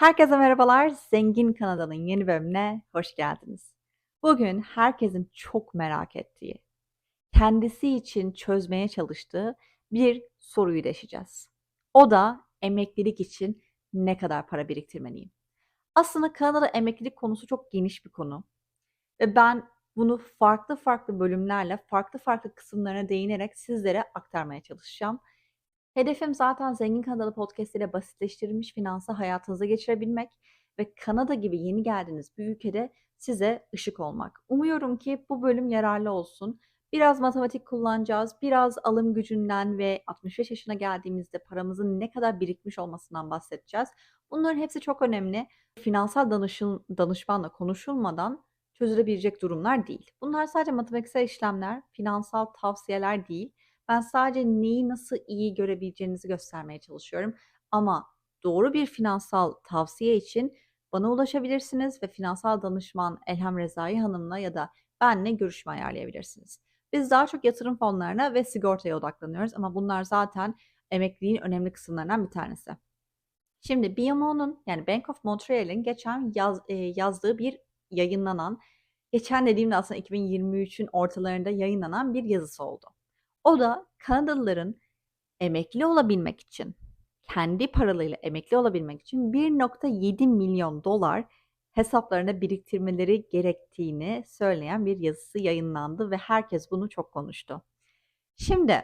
Herkese merhabalar. Zengin Kanada'nın yeni bölümüne hoş geldiniz. Bugün herkesin çok merak ettiği, kendisi için çözmeye çalıştığı bir soruyu deşeceğiz. O da emeklilik için ne kadar para biriktirmeliyim? Aslında Kanada'da emeklilik konusu çok geniş bir konu. Ve ben bunu farklı farklı bölümlerle, farklı farklı kısımlarına değinerek sizlere aktarmaya çalışacağım. Hedefim zaten Zengin Kanadalı Podcast ile basitleştirilmiş finansı hayatınıza geçirebilmek ve Kanada gibi yeni geldiğiniz bir ülkede size ışık olmak. Umuyorum ki bu bölüm yararlı olsun. Biraz matematik kullanacağız, biraz alım gücünden ve 65 yaşına geldiğimizde paramızın ne kadar birikmiş olmasından bahsedeceğiz. Bunların hepsi çok önemli. Finansal danışın, danışmanla konuşulmadan çözülebilecek durumlar değil. Bunlar sadece matematiksel işlemler, finansal tavsiyeler değil. Ben sadece neyi nasıl iyi görebileceğinizi göstermeye çalışıyorum. Ama doğru bir finansal tavsiye için bana ulaşabilirsiniz ve finansal danışman Elham Rezai Hanım'la ya da benle görüşme ayarlayabilirsiniz. Biz daha çok yatırım fonlarına ve sigortaya odaklanıyoruz ama bunlar zaten emekliliğin önemli kısımlarından bir tanesi. Şimdi BMO'nun yani Bank of Montreal'in geçen yaz, e, yazdığı bir yayınlanan, geçen dediğimde aslında 2023'ün ortalarında yayınlanan bir yazısı oldu. O da Kanadalıların emekli olabilmek için, kendi paralarıyla emekli olabilmek için 1.7 milyon dolar hesaplarına biriktirmeleri gerektiğini söyleyen bir yazısı yayınlandı ve herkes bunu çok konuştu. Şimdi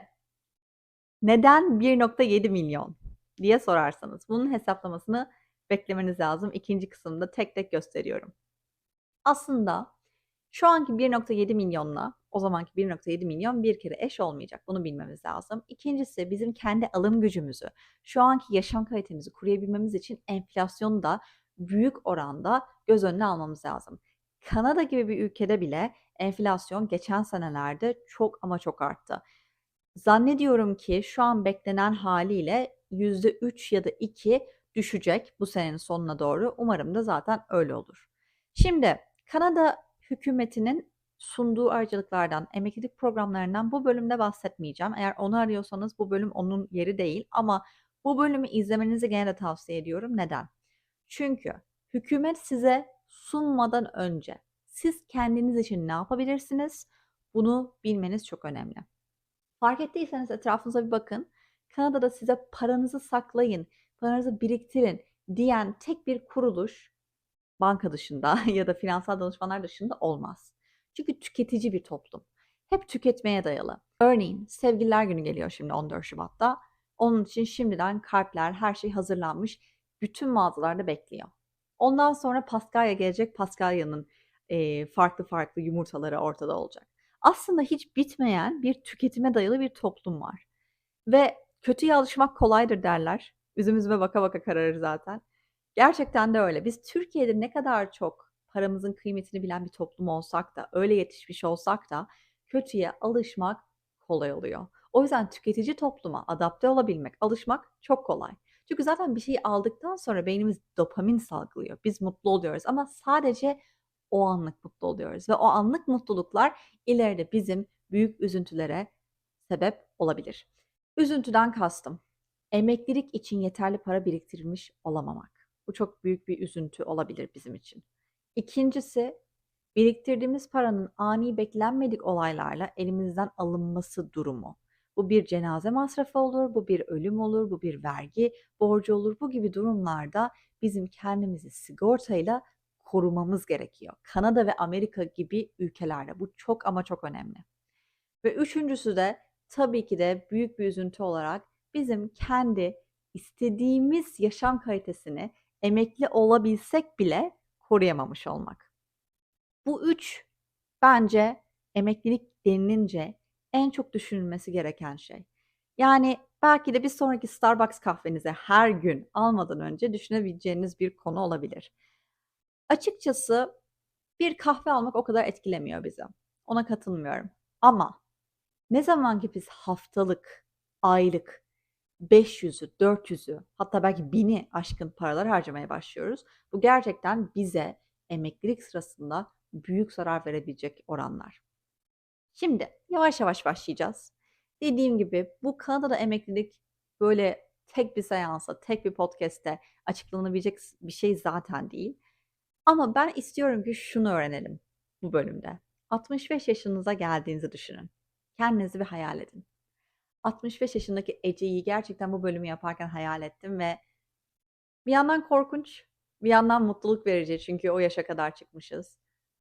neden 1.7 milyon diye sorarsanız bunun hesaplamasını beklemeniz lazım. İkinci kısımda tek tek gösteriyorum. Aslında şu anki 1.7 milyonla o zamanki 1.7 milyon bir kere eş olmayacak. Bunu bilmemiz lazım. İkincisi bizim kendi alım gücümüzü, şu anki yaşam kalitemizi koruyabilmemiz için enflasyonu da büyük oranda göz önüne almamız lazım. Kanada gibi bir ülkede bile enflasyon geçen senelerde çok ama çok arttı. Zannediyorum ki şu an beklenen haliyle %3 ya da 2 düşecek bu senenin sonuna doğru. Umarım da zaten öyle olur. Şimdi Kanada hükümetinin sunduğu ayrıcalıklardan, emeklilik programlarından bu bölümde bahsetmeyeceğim. Eğer onu arıyorsanız bu bölüm onun yeri değil ama bu bölümü izlemenizi gene de tavsiye ediyorum. Neden? Çünkü hükümet size sunmadan önce siz kendiniz için ne yapabilirsiniz? Bunu bilmeniz çok önemli. Fark ettiyseniz etrafınıza bir bakın. Kanada'da size paranızı saklayın, paranızı biriktirin diyen tek bir kuruluş banka dışında ya da finansal danışmanlar dışında olmaz. Çünkü tüketici bir toplum. Hep tüketmeye dayalı. Örneğin Sevgililer Günü geliyor şimdi 14 Şubat'ta. Onun için şimdiden kalpler, her şey hazırlanmış. Bütün mağazalarda bekliyor. Ondan sonra Paskalya gelecek. Paskalya'nın e, farklı farklı yumurtaları ortada olacak. Aslında hiç bitmeyen bir tüketime dayalı bir toplum var. Ve kötüye alışmak kolaydır derler. Üzüm üzüme baka baka kararır zaten. Gerçekten de öyle. Biz Türkiye'de ne kadar çok paramızın kıymetini bilen bir toplum olsak da, öyle yetişmiş olsak da kötüye alışmak kolay oluyor. O yüzden tüketici topluma adapte olabilmek, alışmak çok kolay. Çünkü zaten bir şeyi aldıktan sonra beynimiz dopamin salgılıyor. Biz mutlu oluyoruz ama sadece o anlık mutlu oluyoruz ve o anlık mutluluklar ileride bizim büyük üzüntülere sebep olabilir. Üzüntüden kastım emeklilik için yeterli para biriktirmiş olamamak. Bu çok büyük bir üzüntü olabilir bizim için. İkincisi, biriktirdiğimiz paranın ani beklenmedik olaylarla elimizden alınması durumu. Bu bir cenaze masrafı olur, bu bir ölüm olur, bu bir vergi borcu olur. Bu gibi durumlarda bizim kendimizi sigortayla korumamız gerekiyor. Kanada ve Amerika gibi ülkelerde bu çok ama çok önemli. Ve üçüncüsü de tabii ki de büyük bir üzüntü olarak bizim kendi istediğimiz yaşam kalitesini emekli olabilsek bile koruyamamış olmak. Bu üç bence emeklilik denilince en çok düşünülmesi gereken şey. Yani belki de bir sonraki Starbucks kahvenize her gün almadan önce düşünebileceğiniz bir konu olabilir. Açıkçası bir kahve almak o kadar etkilemiyor bizi. Ona katılmıyorum. Ama ne zaman ki biz haftalık, aylık 500'ü, 400'ü hatta belki 1000'i aşkın paralar harcamaya başlıyoruz. Bu gerçekten bize emeklilik sırasında büyük zarar verebilecek oranlar. Şimdi yavaş yavaş başlayacağız. Dediğim gibi bu Kanada'da emeklilik böyle tek bir seansa, tek bir podcast'te açıklanabilecek bir şey zaten değil. Ama ben istiyorum ki şunu öğrenelim bu bölümde. 65 yaşınıza geldiğinizi düşünün. Kendinizi bir hayal edin. 65 yaşındaki Ece'yi gerçekten bu bölümü yaparken hayal ettim ve bir yandan korkunç, bir yandan mutluluk verici çünkü o yaşa kadar çıkmışız.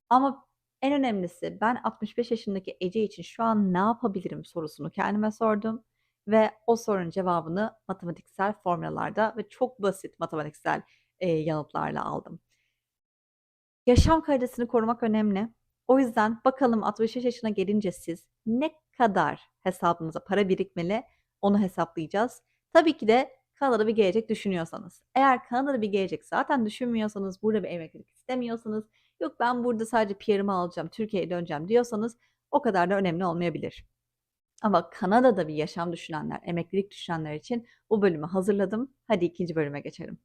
Ama en önemlisi ben 65 yaşındaki Ece için şu an ne yapabilirim sorusunu kendime sordum ve o sorunun cevabını matematiksel formüllerde ve çok basit matematiksel e, yanıtlarla aldım. Yaşam kalitesini korumak önemli. O yüzden bakalım 65 yaşına gelince siz ne kadar hesabınıza para birikmeli onu hesaplayacağız. Tabii ki de Kanada'da bir gelecek düşünüyorsanız. Eğer Kanada'da bir gelecek zaten düşünmüyorsanız, burada bir emeklilik istemiyorsanız, yok ben burada sadece PR'ımı alacağım, Türkiye'ye döneceğim diyorsanız o kadar da önemli olmayabilir. Ama Kanada'da bir yaşam düşünenler, emeklilik düşünenler için bu bölümü hazırladım. Hadi ikinci bölüme geçelim.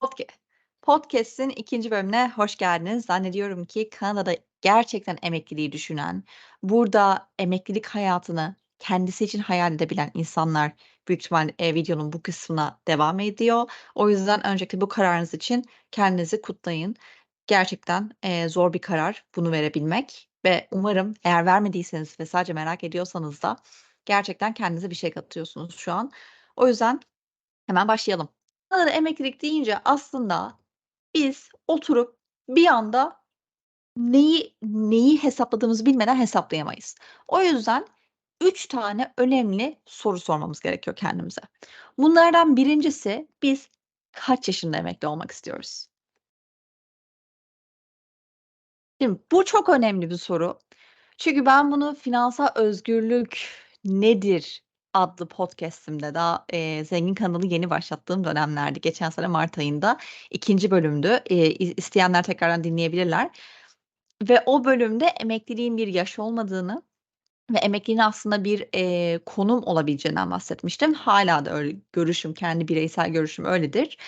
Podcast. Podcast'in ikinci bölümüne hoş geldiniz. Zannediyorum ki Kanada'da gerçekten emekliliği düşünen, burada emeklilik hayatını kendisi için hayal edebilen insanlar büyük ihtimal e, videonun bu kısmına devam ediyor. O yüzden öncelikle bu kararınız için kendinizi kutlayın. Gerçekten e, zor bir karar bunu verebilmek ve umarım eğer vermediyseniz ve sadece merak ediyorsanız da gerçekten kendinize bir şey katıyorsunuz şu an. O yüzden hemen başlayalım. Kanada emeklilik deyince aslında biz oturup bir anda neyi neyi hesapladığımızı bilmeden hesaplayamayız. O yüzden 3 tane önemli soru sormamız gerekiyor kendimize. Bunlardan birincisi biz kaç yaşında emekli olmak istiyoruz? Şimdi bu çok önemli bir soru. Çünkü ben bunu Finansal Özgürlük Nedir adlı podcast'imde daha, eee, Zengin kanalı yeni başlattığım dönemlerdi. Geçen sene mart ayında 2. bölümdü. Eee, isteyenler tekrardan dinleyebilirler ve o bölümde emekliliğin bir yaş olmadığını ve emekliliğin aslında bir, eee, konum olabileceğinden bahsetmiştim. Hâlâ da öyle görüşüm, kendi bireysel görüşüm öyledir.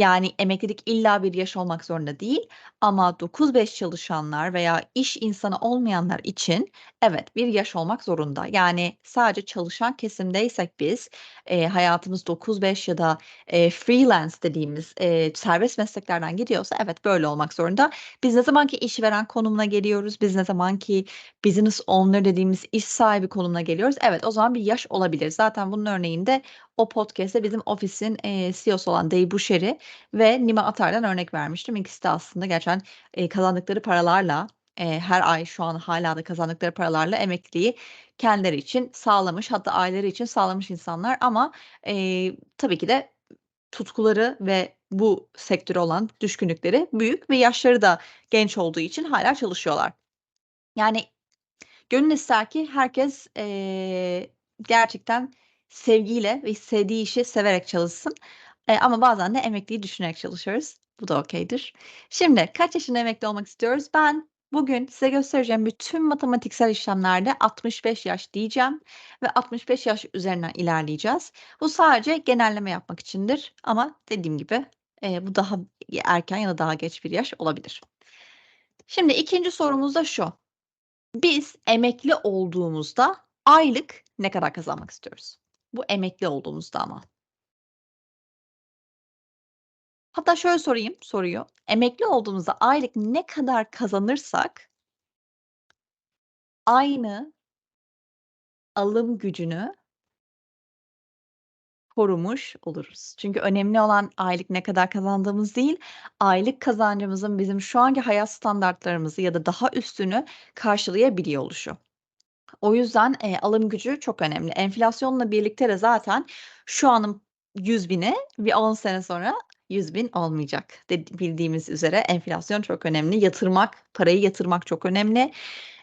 Yani emeklilik illa bir yaş olmak zorunda değil ama 9-5 çalışanlar veya iş insanı olmayanlar için evet, bir yaş olmak zorunda. Yani sadece çalışan kesimdeysek biz, eee, hayatımız 9-5 ya da, eee, freelance dediğimiz, eee, serbest mesleklerden gidiyorsa evet, böyle olmak zorunda. Biz ne zaman ki işveren konumuna geliyoruz, biz ne zaman ki business owner dediğimiz iş sahibi konumuna geliyoruz, evet, o zaman bir yaş olabilir. Zaten bunun örneğini de o podcast'te bizim ofisin, eee, CEO'su olan Dave Busheri ve Nima Atar'dan örnek vermiştim. İkisi de aslında gerçekten, eee, kazandıkları paralarla, eee, her ay şu an hâlâ da kazandıkları paralarla emekliliği kendileri için sağlamış, hatta aileleri için sağlamış insanlar ama, eee, tabii ki de tutkuları ve bu sektöre olan düşkünlükleri büyük ve yaşları da genç olduğu için hâlâ çalışıyorlar. Yani gönül ister ki herkes, eee, gerçekten sevgiyle ve sevdiği işi severek çalışsın. Eee, ama bazen de emekliliği düşünerek çalışıyoruz. Bu da okay'dir. Şimdi kaç yaşında emekli olmak istiyoruz? Ben bugün size göstereceğim bütün matematiksel işlemlerde 65 yaş diyeceğim ve 65 yaş üzerinden ilerleyeceğiz. Bu sadece genelleme yapmak içindir ama dediğim gibi, eee, bu daha erken ya da daha geç bir yaş olabilir. Şimdi ikinci sorumuz da şu: Biz emekli olduğumuzda aylık ne kadar kazanmak istiyoruz? Bu emekli olduğumuzda ama. Hatta şöyle sorayım soruyu, emekli olduğumuzda aylık ne kadar kazanırsak aynı alım gücünü korumuş oluruz. Çünkü önemli olan aylık ne kadar kazandığımız değil, aylık kazancımızın bizim şu anki hayat standartlarımızı ya da daha üstünü karşılayabiliyor oluşu. O yüzden, eee, alım gücü çok önemli. Enflasyonla birlikte de zaten şu anın 100.000'i bir 10 sene sonra 100.000 olmayacak. Dedi bildiğimiz üzere enflasyon çok önemli. Yatırmak, parayı yatırmak çok önemli.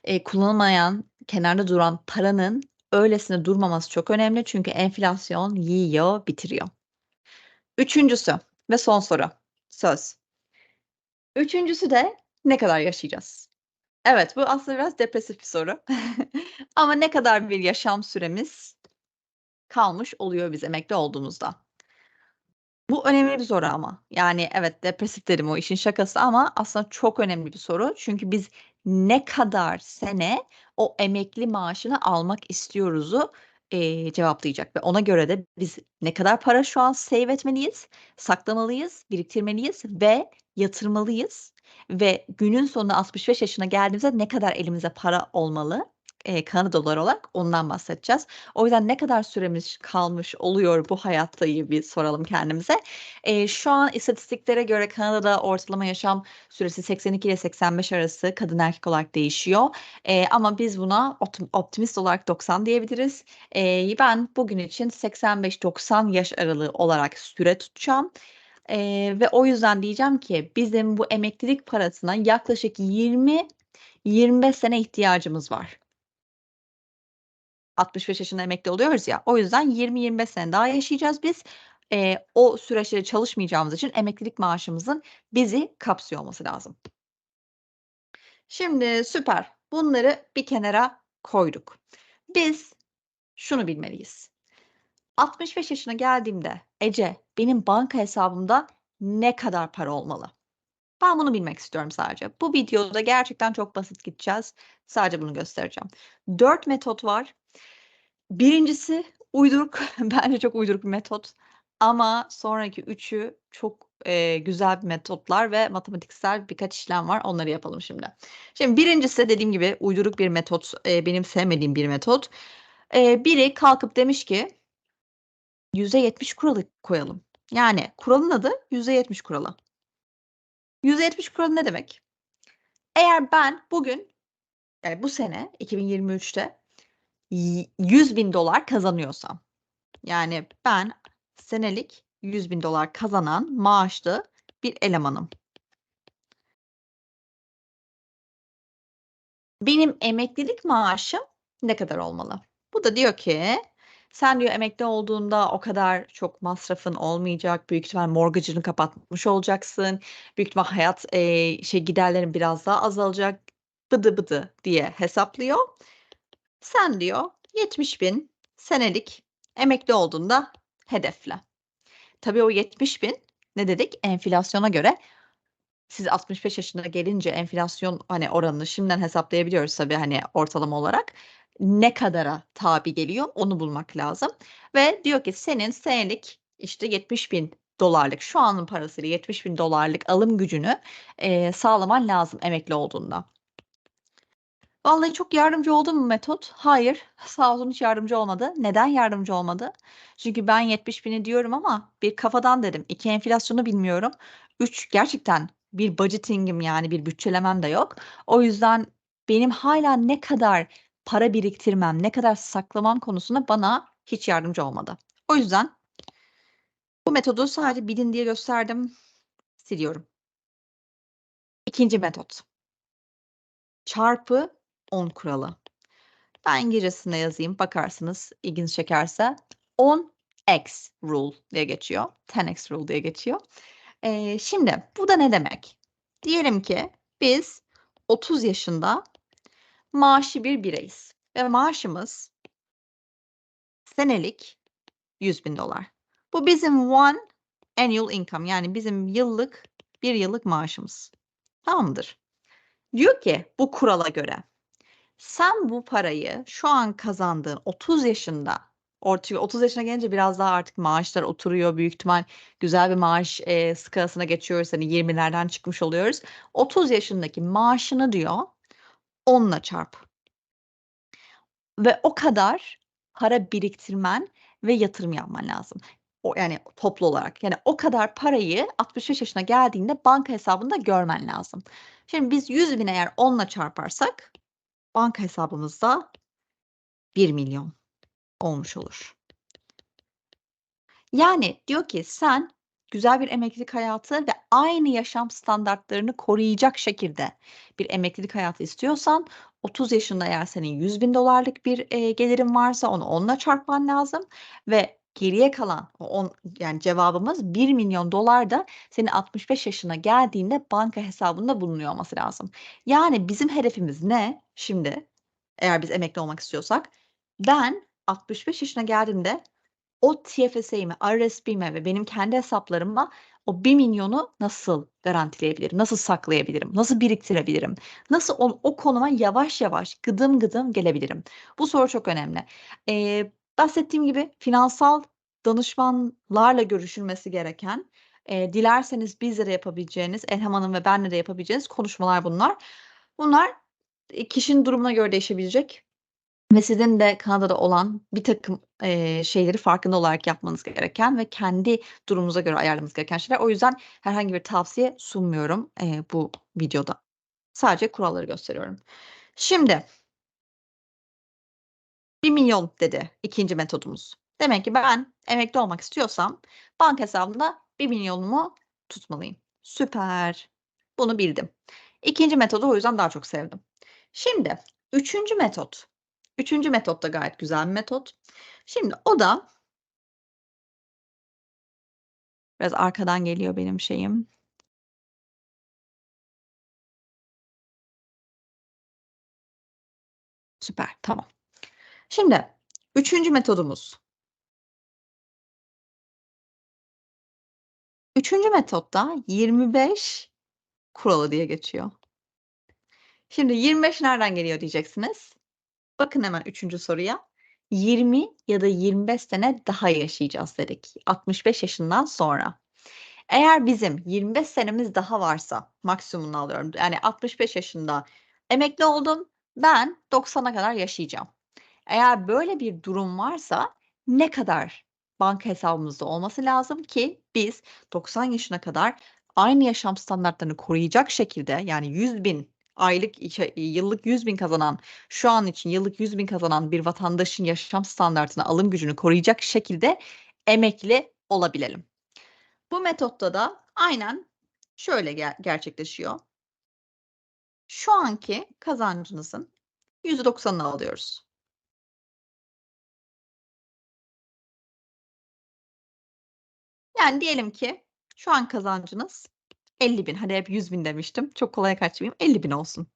Eee, kullanılmayan, kenarda duran paranın öylesine durmaması çok önemli. Çünkü enflasyon yiyor, bitiriyor. Üçüncüsü ve son soru. Söz. Üçüncüsü de ne kadar yaşayacağız? Evet, bu aslında biraz depresif bir soru. Ama ne kadar bir yaşam süremiz kalmış oluyor biz emekli olduğumuzda? Bu önemli bir soru ama. Yani evet, depresif dedim, o işin şakası ama aslında çok önemli bir soru. Çünkü biz ne kadar sene o emekli maaşını almak istiyoruzu, eee, cevaplayacak ve ona göre de biz ne kadar para şu an save etmeliyiz, saklamalıyız, biriktirmeliyiz ve yatırmalıyız ve günün sonunda 65 yaşına geldiğimizde ne kadar elimizde para olmalı, eee, Kanadalı olarak ondan bahsedeceğiz. O yüzden ne kadar süremiz kalmış oluyor bu hayattayı bir soralım kendimize. Eee, şu an istatistiklere göre Kanada'da ortalama yaşam süresi 82 ile 85 arası kadın erkek olarak değişiyor. Eee, ama biz buna optimist olarak 90 diyebiliriz. Eee, ben bugün için 85-90 yaş aralığı olarak süre tutacağım. Eee, ve o yüzden diyeceğim ki bizim bu emeklilik parasına yaklaşık 20-25 sene ihtiyacımız var. 65 yaşında emekli oluyoruz ya, o yüzden 20-25 sene daha yaşayacağız biz. Eee, o süreçte çalışmayacağımız için emeklilik maaşımızın bizi kapsıyor olması lazım. Şimdi süper. Bunları bir kenara koyduk. Biz şunu bilmeliyiz. 65 yaşına geldiğimde Ece, benim banka hesabımda ne kadar para olmalı? Ben bunu bilmek istiyorum sadece. Bu videoda gerçekten çok basit gideceğiz. Sadece bunu göstereceğim. 4 metot var. 1'incisi uyduruk, bence çok uyduruk bir metot ama sonraki 3'ü çok, eee, güzel bir metotlar ve matematiksel birkaç işlem var. Onları yapalım şimdi. Şimdi 1'incisi dediğim gibi uyduruk bir metot, eee, benim sevmediğim bir metot. Eee, biri kalkıp demiş ki %70 kuralı koyalım. Yani kuralın adı %70 kuralı. %70 kuralı ne demek? Eğer ben bugün, yani bu sene 2023'te y $100.000 kazanıyorsam, yani ben senelik $100.000 kazanan maaşlı bir elemanım. Benim emeklilik maaşım ne kadar olmalı? Bu da diyor ki, sen diyor emekli olduğunda o kadar çok masrafın olmayacak, büyük ihtimal mortgage'ını kapatmış olacaksın, büyük ihtimal hayat, eee, şey giderlerin biraz daha azalacak, bıdı bıdı diye hesaplıyor. Sen diyor 70.000 senelik emekli olduğunda hedefle. Tabii o 70.000 ne dedik? Enflasyona göre siz 65 yaşına gelince enflasyon, hani, oranını şimdiden hesaplayabiliyoruz tabii, hani, ortalama olarak. Ne kadara tabi geliyor onu bulmak lazım ve diyor ki senin senelik, işte, $70.000'lık şu anın parasıyla $70.000'lık alım gücünü, eee, sağlaman lazım emekli olduğunda. Vallahi çok yardımcı oldu mu metot? Hayır, sağ olsun hiç yardımcı olmadı. Neden yardımcı olmadı? Çünkü ben 70.000'i diyorum ama 1 kafadan dedim, 2 enflasyonu bilmiyorum, 3 gerçekten bir budgeting'im yani bir bütçelemem de yok. O yüzden benim hâlâ ne kadar para biriktirmem, ne kadar saklamam konusunda bana hiç yardımcı olmadı. O yüzden bu metodu sadece bilin diye gösterdim, siliyorum. 2'nci metot. Çarpı 10 kuralı. Ben İngilizcesini de yazayım, bakarsınız ilginizi çekerse. 10x rule diye geçiyor. 10x rule diye geçiyor. Eee, şimdi bu da ne demek? Diyelim ki biz 30 yaşında maaşlı bir bireyiz ve maaşımız senelik $100.000. Bu bizim one annual income yani bizim yıllık, 1 yıllık maaşımız. Tamam mıdır? Diyor ki bu kurala göre sen bu parayı şu an kazandığın 30 yaşında, orti 30 yaşına gelince biraz daha artık maaşlar oturuyor. Büyük ihtimal güzel bir maaş, eee, skalasına geçiyoruz. Hani 20'lerden çıkmış oluyoruz. 30 yaşındaki maaşını diyor 10'la çarp. Ve o kadar para biriktirmen ve yatırım yapman lazım. O yani toplu olarak. Yani o kadar parayı 65 yaşına geldiğinde banka hesabında görmen lazım. Şimdi biz 100.000'i eğer 10'la çarparsak banka hesabımızda 1.000.000 olmuş olur. Yani diyor ki sen güzel bir emeklilik hayatı ve aynı yaşam standartlarını koruyacak şekilde bir emeklilik hayatı istiyorsan 30 yaşında eğer senin $100.000'lık bir, eee, gelirin varsa onu 10'la çarpman lazım ve geriye kalan on yani cevabımız $1.000.000 da senin 65 yaşına geldiğinde banka hesabında bulunuyor olması lazım. Yani bizim hedefimiz ne şimdi? Eğer biz emekli olmak istiyorsak, ben 65 yaşına geldiğimde o TFSA'imi, RRSP'mi ve benim kendi hesaplarıma o 1.000.000'u nasıl garantileyebilirim? Nasıl saklayabilirim? Nasıl biriktirebilirim? Nasıl o o konuma yavaş yavaş, gıdım gıdım gelebilirim? Bu soru çok önemli. Eee Bahsettiğim gibi finansal danışmanlarla görüşülmesi gereken, eee, dilerseniz bizle de yapabileceğiniz, Elham Hanım ve benle de yapabileceğiniz konuşmalar bunlar. Bunlar, eee, kişinin durumuna göre değişebilecek ve sizin de Kanada'da olan birtakım, eee, şeyleri farkında olarak yapmanız gereken ve kendi durumunuza göre ayarlamanız gereken şeyler. O yüzden herhangi bir tavsiye sunmuyorum, eee, bu videoda. Sadece kuralları gösteriyorum. Şimdi "1.000.000" dedi 2'nci metodumuz. Demek ki ben emekli olmak istiyorsam banka hesabımda €1.000.000'umu tutmalıyım. Süper. Bunu bildim. 2'nci metodu o yüzden daha çok sevdim. Şimdi 3'üncü metot. 3'üncü metot da gayet güzel bir metot. Şimdi o da Biraz arkadan geliyor benim şeyim. Süper, tamam. Şimdi 3'üncü metodumuz. 3'üncü metotta 25 kuralı diye geçiyor. Şimdi 25 nereden geliyor diyeceksiniz. Bakın hemen 3. soruya. 20 ya da 25 sene daha yaşayacağız dedik 65 yaşından sonra. Eğer bizim 25 senemiz daha varsa maksimumunu alıyorum. Yani 65 yaşında emekli oldum. Ben 90'a kadar yaşayacağım. Eğer böyle bir durum varsa ne kadar banka hesabımızda olması lazım ki biz 90 yaşına kadar aynı yaşam standartlarını koruyacak şekilde yani 100.000 aylık yıllık 100.000 kazanan, şu an için yıllık 100.000 kazanan bir vatandaşın yaşam standartını, alım gücünü koruyacak şekilde emekli olabilelim. Bu metotta da aynen şöyle ger gerçekleşiyor. Şu anki kazancınızın %90'ını alıyoruz. Yani diyelim ki şu an kazancınız 50.000 hadi hep 100.000 demiştim. Çok kolaya kaçmayayım. 50.000 olsun.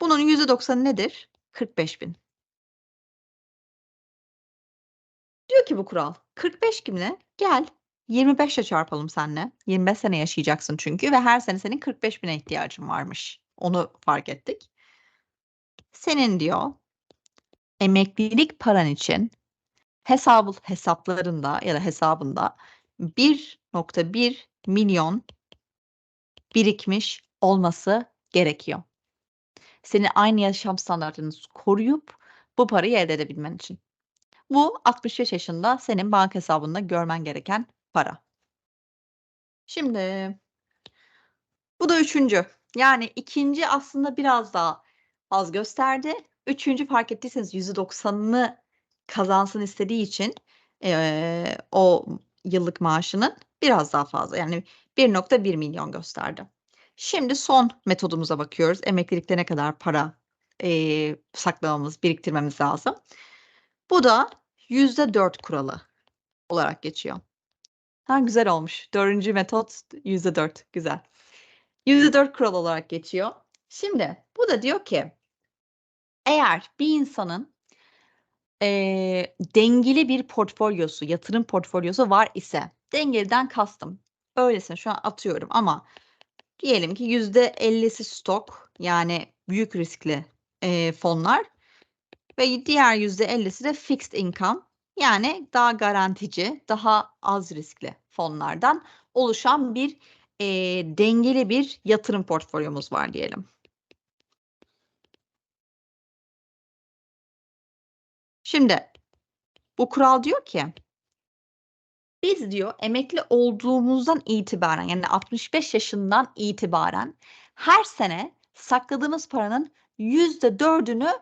Bunun %90'ı nedir? 45.000. Diyor ki bu kural 45.000'e gel 25'le çarpalım seninle. 25 sene yaşayacaksın çünkü ve her sene senin 45.000'e ihtiyacın varmış. Onu fark ettik. Senin diyor emeklilik paran için hesabı hesaplarında ya da hesabında 1.1 milyon birikmiş olması gerekiyor. Senin aynı yaşam standartını koruyup bu parayı elde edebilmen için. Bu 65 yaşında senin banka hesabında görmen gereken para. Şimdi bu da 3'üncü. Yani 2'nci aslında biraz daha az gösterdi. 3'üncü fark ettiyseniz %90'ını kazansın istediği için, eee, o yıllık maaşının biraz daha fazla yani 1.1 milyon gösterdi. Şimdi son metodumuza bakıyoruz. Emeklilikte ne kadar para, eee, saklamamız, biriktirmemiz lazım. Bu da %4 kuralı olarak geçiyor. Ha, güzel olmuş. 4'üncü metot %4 güzel. %4 kural olarak geçiyor. Şimdi bu da diyor ki eğer bir insanın, eee, dengeli bir portfolyosu, yatırım portfolyosu var ise dengeliden kastım öylesine şu an atıyorum ama diyelim ki %50'si stok yani büyük riskli, eee, fonlar ve diğer %50'si de fixed income yani daha garantici, daha az riskli fonlardan oluşan bir, eee, dengeli bir yatırım portfolyomuz var diyelim. Şimdi bu kural diyor ki biz diyor emekli olduğumuzdan itibaren yani 65 yaşından itibaren her sene sakladığımız paranın %4'ünü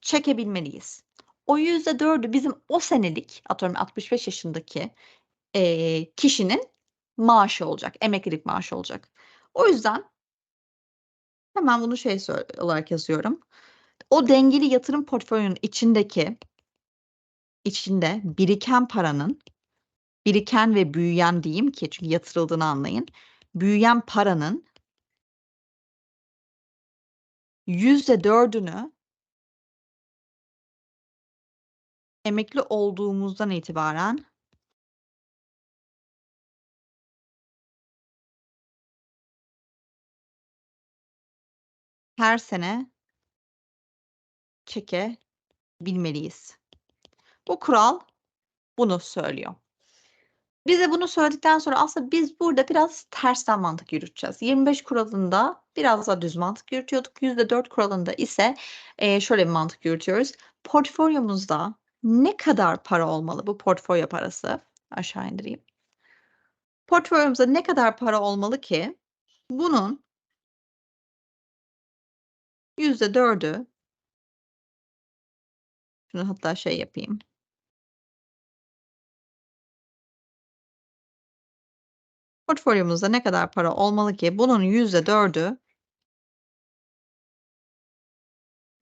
çekebilmeliyiz. O %4'ü bizim o senelik atıyorum 65 yaşındaki, eee, kişinin maaşı olacak, emeklilik maaşı olacak. O yüzden hemen bunu şey olarak yazıyorum. O dengeli yatırım portföyünün içindeki içinde biriken paranın, biriken ve büyüyen diyeyim ki çünkü yatırıldığını anlayın. Büyüyen paranın %4'ünü emekli olduğumuzdan itibaren her sene çekebilmeliyiz. Bu kural bunu söylüyor. Bize bunu söyledikten sonra aslında biz burada biraz tersten mantık yürüteceğiz. 25 kuralında biraz daha düz mantık yürütüyorduk. %4 kuralında ise şöyle bir mantık yürütüyoruz. Portfolyomuzda ne kadar para olmalı? Bu portfolyo parası. Aşağı indireyim. Portfolyomuzda ne kadar para olmalı ki bunun %4'ü şunu hatta şey yapayım. Portfolyomuzda ne kadar para olmalı ki bunun %4'ü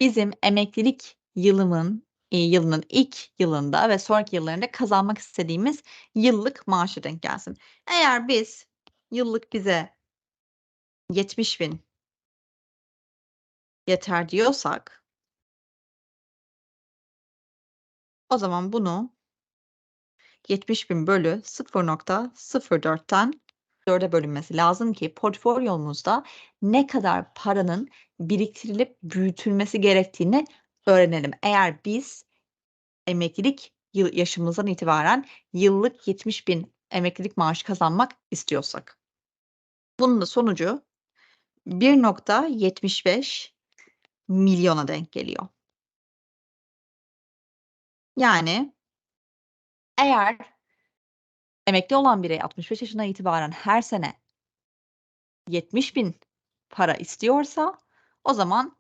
bizim emeklilik yılımın eee, yılının ilk yılında ve sonraki yıllarında kazanmak istediğimiz yıllık maaşa denk gelsin. Eğer biz yıllık bize 70.000 yeter diyorsak o zaman bunu 70.000 bölü 0.04'ten 4'e bölünmesi lazım ki portfolyomuzda ne kadar paranın biriktirilip büyütülmesi gerektiğini öğrenelim. Eğer biz emeklilik yaşımızdan itibaren yıllık 70.000 emeklilik maaşı kazanmak istiyorsak. Bunun da sonucu 1.75 milyona denk geliyor. Yani eğer emekli olan birey 65 yaşından itibaren her sene 70.000 para istiyorsa o zaman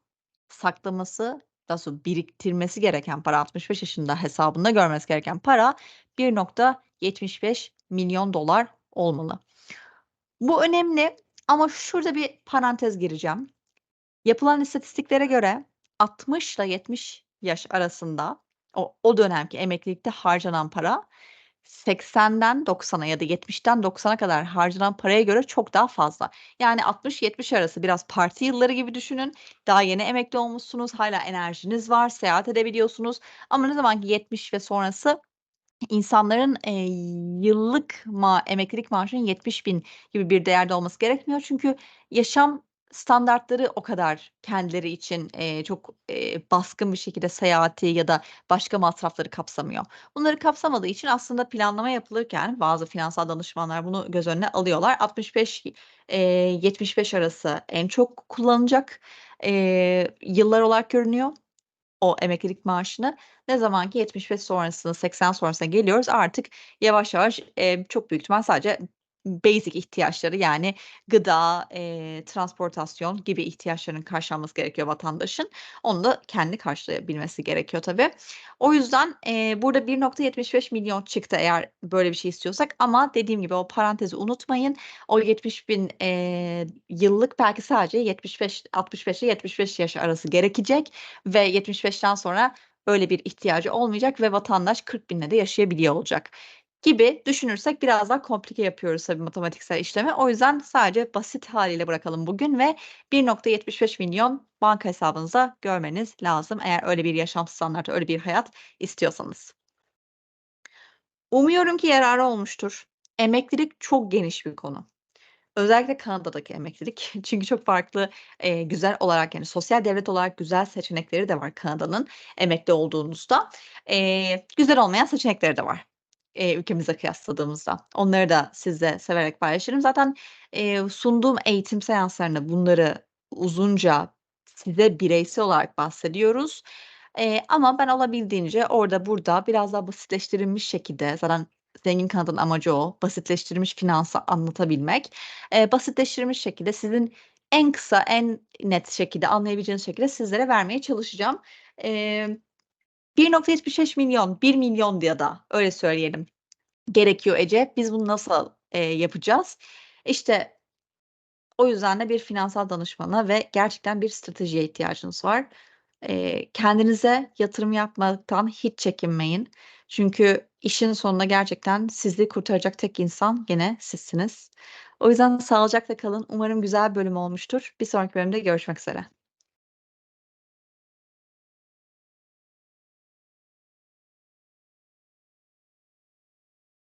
saklaması, daha biriktirmesi gereken para 65 yaşında hesabında görmesi gereken para 1.75 milyon dolar olmalı. Bu önemli ama şurada bir parantez gireceğim. Yapılan istatistiklere göre 60 ile 70 yaş arasında o, o dönemki emeklilikte harcanan para 80'den 90'a ya da 70'ten 90'a kadar harcanan paraya göre çok daha fazla. Yani 60-70 arası biraz parti yılları gibi düşünün. Daha yeni emekli olmuşsunuz, hala enerjiniz var, seyahat edebiliyorsunuz. Ama ne zaman ki 70 ve sonrası insanların eee, yıllık ma emeklilik maaşının 70.000 gibi bir değerde olması gerekmiyor. Çünkü yaşam standartları o kadar kendileri için eee, çok eee, baskın bir şekilde seyahati ya da başka masrafları kapsamıyor. Bunları kapsamadığı için aslında planlama yapılırken bazı finansal danışmanlar bunu göz önüne alıyorlar. 65 eee, 75 arası en çok kullanılacak eee, yıllar olarak görünüyor o emeklilik maaşını. Ne zaman ki 75 sonrasına, 80 sonrasına geliyoruz artık yavaş yavaş eee, çok büyük ihtimal sadece basic ihtiyaçları yani gıda, eee, transportasyon gibi ihtiyaçlarının karşılanması gerekiyor vatandaşın. Onu da kendi karşılayabilmesi gerekiyor tabii. O yüzden eee, burada 1.75 milyon çıktı eğer böyle bir şey istiyorsak ama dediğim gibi o parantezi unutmayın. O 70.000 eee, yıllık belki sadece 75 65 ile 75 yaş arası gerekecek ve 75'ten sonra öyle bir ihtiyacı olmayacak ve vatandaş 40.000'le de yaşayabiliyor olacak gibi düşünürsek biraz daha komplike yapıyoruz tabii matematiksel işlemi. O yüzden sadece basit hâliyle bırakalım bugün ve 1.75 milyon banka hesabınızda görmeniz lazım eğer öyle bir yaşam standartı, öyle bir hayat istiyorsanız. Umuyorum ki yararı olmuştur. Emeklilik çok geniş bir konu. Özellikle Kanada'daki emeklilik. Çünkü çok farklı, eee, güzel olarak yani sosyal devlet olarak güzel seçenekleri de var Kanada'nın emekli olduğunuzda. Eee, güzel olmayan seçenekleri de var, eee, ülkemizle kıyasladığımızda. Onları da sizle severek paylaşırım. Zaten, eee, sunduğum eğitim seanslarında bunları uzunca size bireysel olarak bahsediyoruz. Eee, ama ben olabildiğince orada burada biraz daha basitleştirilmiş şekilde zaten Zengin Kanada'nın amacı o, basitleştirilmiş finansı anlatabilmek. Eee, basitleştirilmiş şekilde sizin en kısa, en net şekilde anlayabileceğiniz şekilde sizlere vermeye çalışacağım. Eee, 1.75 milyon, 1 milyon ya da öyle söyleyelim gerekiyor Ece. Biz bunu nasıl, eee, yapacağız? İşte o yüzden de bir finansal danışmana ve gerçekten bir stratejiye ihtiyacınız var. Eee, kendinize yatırım yapmaktan hiç çekinmeyin. Çünkü işin sonunda gerçekten sizi kurtaracak tek insan gene sizsiniz. O yüzden sağlıcakla kalın. Umarım güzel bir bölüm olmuştur. Bir sonraki bölümde görüşmek üzere.